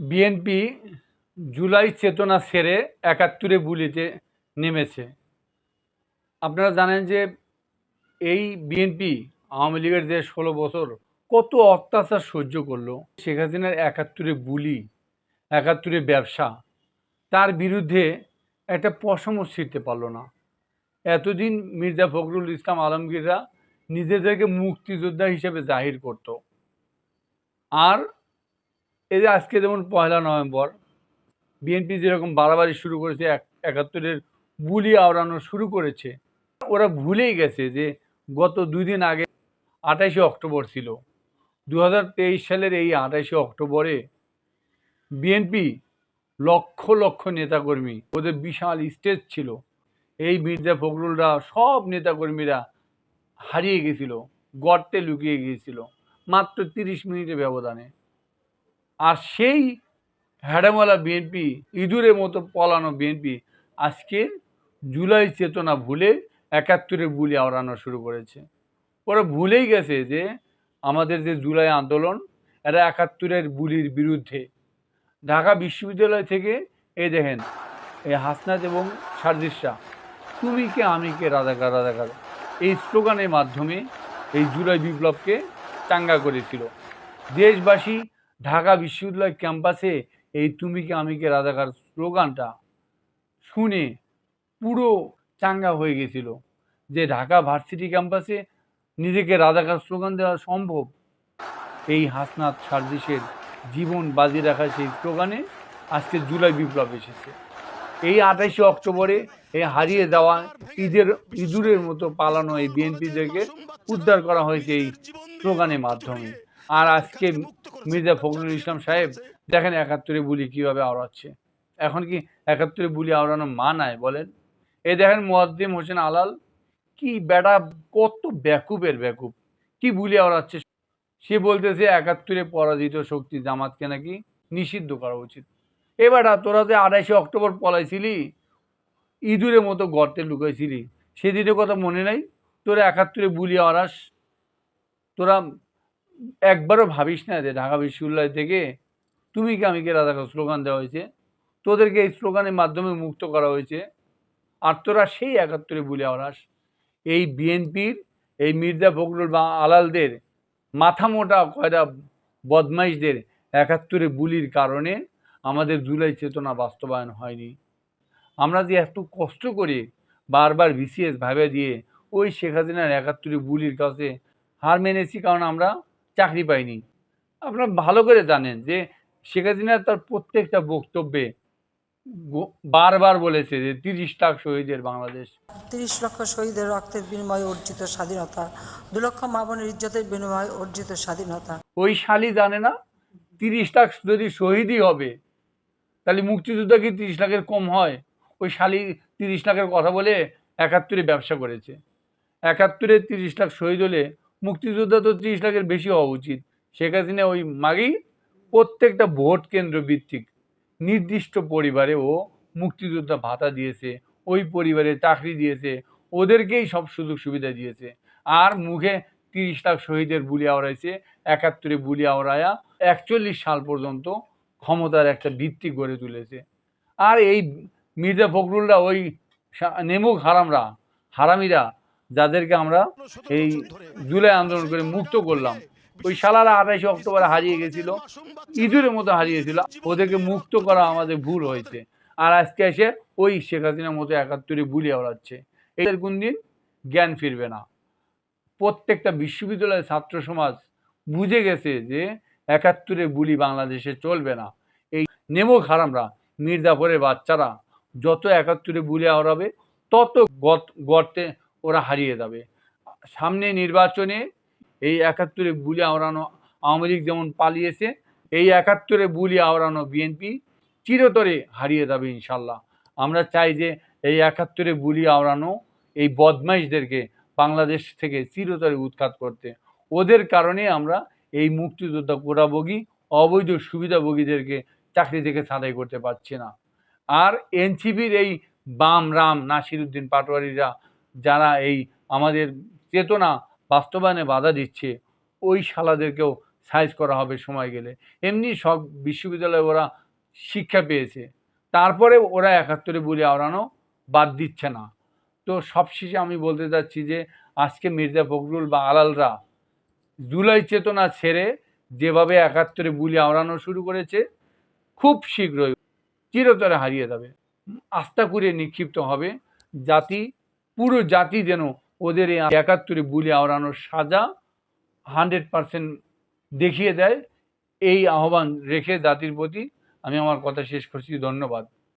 BNP July চেতনা সেরে একাত্তরে বুলিতে নেমেছে। আপনারা জানেন যে এই বিএনপি আওয়ামী লীগের যে ষোলো বছর কত অত্যাচার সহ্য করল। শেখ হাসিনার একাত্তরে বুলি, একাত্তরে ব্যবসা, তার বিরুদ্ধে একটা পশমও ছিঁড়তে পারল না। এতদিন মির্জা ফখরুল ইসলাম আলমগীররা নিজেদেরকে মুক্তিযোদ্ধা হিসেবে জাহির করত। আর এই যে আজকে যেমন পয়লা নভেম্বর বিএনপি যেরকম বাড়াবাড়ি শুরু করেছে, এক, একাত্তরের বুলি আওড়ানো শুরু করেছে, ওরা ভুলেই গেছে যে গত দুই দিন আগে আঠাশে অক্টোবর ছিল। দু হাজার তেইশ সালের এই আঠাশে অক্টোবরে বিএনপি লক্ষ লক্ষ নেতাকর্মী, ওদের বিশাল স্টেজ ছিল। এই মির্জা ফখরুলরা সব নেতাকর্মীরা হারিয়ে গেছিল, গর্তে লুকিয়ে গিয়েছিল, মাত্র তিরিশ মিনিটের ব্যবধানে। আর সেই হ্যাডামালা বিএনপি, ইঁদুরের মতো পলানো বিএনপি আজকে জুলাই চেতনা ভুলে একাত্তরের বুলি আওড়ানো শুরু করেছে। ওরা ভুলেই গেছে যে আমাদের যে জুলাই আন্দোলন, এরা একাত্তরের বুলির বিরুদ্ধে। ঢাকা বিশ্ববিদ্যালয় থেকে এই দেখেন, এই হাসনাত এবং সার্জিসা তুমি কে, আমি কে, রাজাকার রাজাকার, এই স্লোগানের মাধ্যমে এই জুলাই বিপ্লবকে চাঙ্গা করেছিল। দেশবাসী ঢাকা বিশ্ববিদ্যালয় ক্যাম্পাসে এই তুমি কি আমি কে রাজাকার স্লোগানটা শুনে পুরো চাঙ্গা হয়ে গেছিল যে ঢাকা ভার্সিটি ক্যাম্পাসে নিজেকে রাজাকার স্লোগান দেওয়া সম্ভব। এই হাসনাত সার্জিসের জীবন বাজি রাখা সেই স্লোগানে আজকে জুলাই বিপ্লব এসেছে। এই আঠাশে অক্টোবরে এই হারিয়ে দেওয়া ঈদের, ইঁদুরের মতো পালানো এই বিএনপিদেরকে উদ্ধার করা হয়েছে এই স্লোগানের মাধ্যমে। আর আজকে মির্জা ফখরুল ইসলাম সাহেব দেখেন একাত্তরে বুলি কীভাবে আওড়াচ্ছে। এখন কি একাত্তরে বুলি আওড়ানো মানায় বলেন? এ দেখেন মোয়াদ্দিম হোসেন আলাল কি বেটা কত ব্যাকুবের ব্যাকুব কি বুলি আওড়াচ্ছে? সে বলতেছে একাত্তরে পরাজিত শক্তি জামাতকে নাকি নিষিদ্ধ করা উচিত। এ বেটা তোরা যে আড়াইশে অক্টোবর পলাইছিলি ইঁদুরের মতো গর্তে লুকাইছিলি সেদিনের কথা মনে নাই? তোরা একাত্তরে বুলি আওড়াস তোরা একবারও ভাবিস না যে ঢাকা বিশ্ববিদ্যালয় থেকে তুমি কি আমি কে রাজাকার স্লোগান দেওয়া হয়েছে? তোদেরকে এই স্লোগানের মাধ্যমে মুক্ত করা হয়েছে। আর তোরা সেই একাত্তরে বুলি আওড়াস এই বিএনপির, এই মির্জা ফখরুল বা আলালদের মাথা মোটা কয়টা বদমাইশদের একাত্তরে বুলির কারণে আমাদের জুলাই চেতনা বাস্তবায়ন হয়নি। আমরা যে এত কষ্ট করে বারবার বিসিএস ভাবে দিয়ে ওই শেখ হাসিনার একাত্তরে বুলির কাছে হার মেনেছি কারণ আমরা চাকরি পাইনি আপনারা ভালো করে জানেন যে শেখ হাসিনা তার প্রত্যেকটা বক্তব্যে বারবার বলেছে যে তিরিশ লাখ শহীদের বাংলাদেশ। তিরিশ লক্ষ শহীদের রক্তের বিনিময়ে অর্জিত স্বাধীনতা দু লক্ষ মামনের ইজ্জতের বিনিময়ে অর্জিত স্বাধীনতা। ওই শালি জানে না তিরিশ লাখ যদি শহীদই হবে তাহলে মুক্তিযোদ্ধা কি তিরিশ লাখের কম হয়? ওই শালি তিরিশ লাখের কথা বলে একাত্তরে ব্যবসা করেছে। একাত্তরে তিরিশ লাখ শহীদ হলে মুক্তিযোদ্ধা তো তিরিশ লাখের বেশি হওয়া উচিত। শেখ হাসিনা ওই মাগেই প্রত্যেকটা ভোট কেন্দ্র ভিত্তিক নির্দিষ্ট পরিবারে ও মুক্তিযোদ্ধা ভাতা দিয়েছে, ওই পরিবারে চাকরি দিয়েছে, ওদেরকেই সব সুযোগ সুবিধা দিয়েছে। আর মুখে তিরিশ লাখ শহীদের বুলি আওড়াইছে, একাত্তরে বুলি আওড়ায়া একচল্লিশ সাল পর্যন্ত ক্ষমতার একটা ভিত্তি গড়ে তুলেছে। আর এই মির্জা ফখরুলরা, ওই নেমুক হারামরা, হারামিরা যাদেরকে আমরা এই জুলাই আন্দোলন করে মুক্ত করলাম। ওই সালারা আঠাইশে অক্টোবরে হারিয়ে গেছিল, ইঁদুরের মতো হারিয়েছিল ওদেরকে মুক্ত করা আমাদের ভুল হয়েছে। আর আজকে এসে ওই শেখ হাসিনার মতো একাত্তরে বুলি আওড়াচ্ছে এদের কোন দিন জ্ঞান ফিরবে না। প্রত্যেকটা বিশ্ববিদ্যালয়ের ছাত্র সমাজ বুঝে গেছে যে একাত্তরে বুলি বাংলাদেশে চলবে না। এই নেমো খারামরা মির্জাফরের বাচ্চারা যত একাত্তরে বুলি আওড়াবে তত গর্তে ওরা হারিয়ে যাবে। সামনে নির্বাচনে এই একাত্তরে বুলি আওড়ানো আওয়ামী লীগ যেমন পালিয়েছে, এই একাত্তরে বুলি আওড়ানো বিএনপি চিরতরে হারিয়ে যাবে ইনশাল্লাহ। আমরা চাই যে এই একাত্তরে বুলি আওড়ানো এই বদমাইশদেরকে বাংলাদেশ থেকে চিরতরে উৎখাত করতে। ওদের কারণে আমরা এই মুক্তিযোদ্ধা কোটাভোগী, অবৈধ সুবিধাভোগীদেরকে চাকরি থেকে ছাঁটাই করতে পারছি না। আর এনসিপির এই বাম রাম নাসিরুদ্দিন পাটোয়ারিরা যারা এই আমাদের চেতনা বাস্তবায়নে বাধা দিচ্ছে, ওই শালাদেরকেও সাইজ করা হবে সময় গেলে। এমনি সব বিশ্ববিদ্যালয়ে ওরা শিক্ষা পেয়েছে। তারপরে ওরা একাত্তরে বলি আওড়ানো বাদ দিচ্ছে না। তো সবশেষে আমি বলতে চাচ্ছি যে, আজকে মির্জা ফখরুল বা আলালরা জুলাই চেতনা ছেড়ে যেভাবে একাত্তরে বুলি আওড়ানো শুরু করেছে, খুব শীঘ্রই চিরতরে হারিয়ে যাবে। আস্থা করে নিক্ষিপ্ত হবে জাতি পুরো জাতি যেন ওদের এই একাত্তরে বুলি আওড়ানোর সাজা হান্ড্রেড পারসেন্ট দেখিয়ে দেয়। এই আহ্বান রেখে জাতির প্রতি আমি আমার কথা শেষ করছি। ধন্যবাদ।